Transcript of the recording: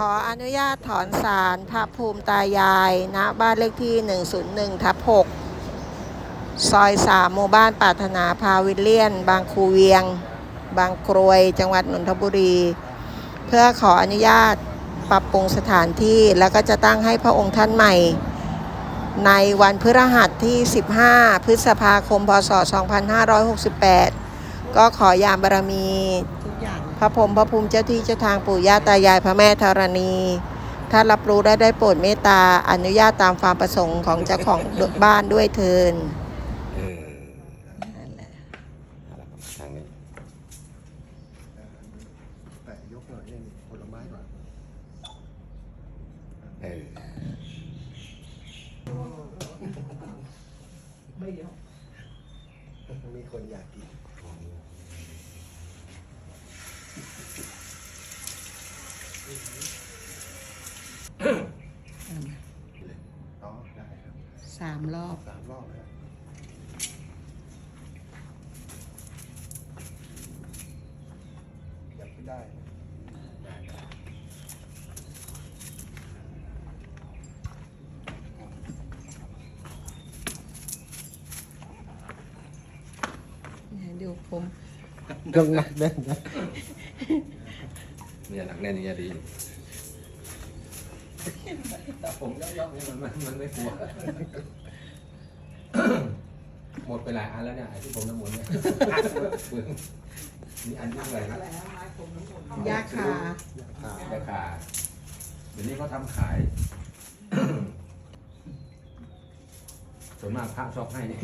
ขออนุญาตถอนสารพระภูมิตายายณบ้านเลขที่ 101ทับ6ซอย 3 หมู่บ้านปรารถนาพาวิลเลียน บางคูเวียง บางกรวย จังหวัดนนทบุรี เพื่อขออนุญาตปรับปรุงสถานที่แล้วก็จะตั้งให้พระองค์ท่านใหม่ ในวันพฤหัสที่ 15 พฤษภาคม พศ 2568 ก็ขอยามบารมีทุกอย่าง ระพรหมพระภูมิเจ้าที่เจ้าทางปู่ย่าตายายพระแม่ธรณีถ้านรับรู้และได้โปรดเมตตาอนุญาตตามความประสงค์ของเจ้าของบ้านด้วยเทินเออนั่นแหละทางนี้แต่ยกหน่อยนี่ผลไม้ก่อนเออไม่เยอะมีคนอยากกิน อ๋อได้ครับสามรอบ สามรอบครับอยากกินได้ดูผมต้องนักแน่นนะ เนี่ยหนักแน่นนี่ดี แต่ผมย่อมๆเนี่ยมันมันมันไม่กลัว หมดไปหลายอันแล้วเนี่ยไอ้ที่ผมน้ำมนต์เนี่ยเปลืองมีอันที่อะไรนะยาคาอ่าราคาเดี๋ยวนี้เขาทำขาย ส่วนมากพระชอบให้นี่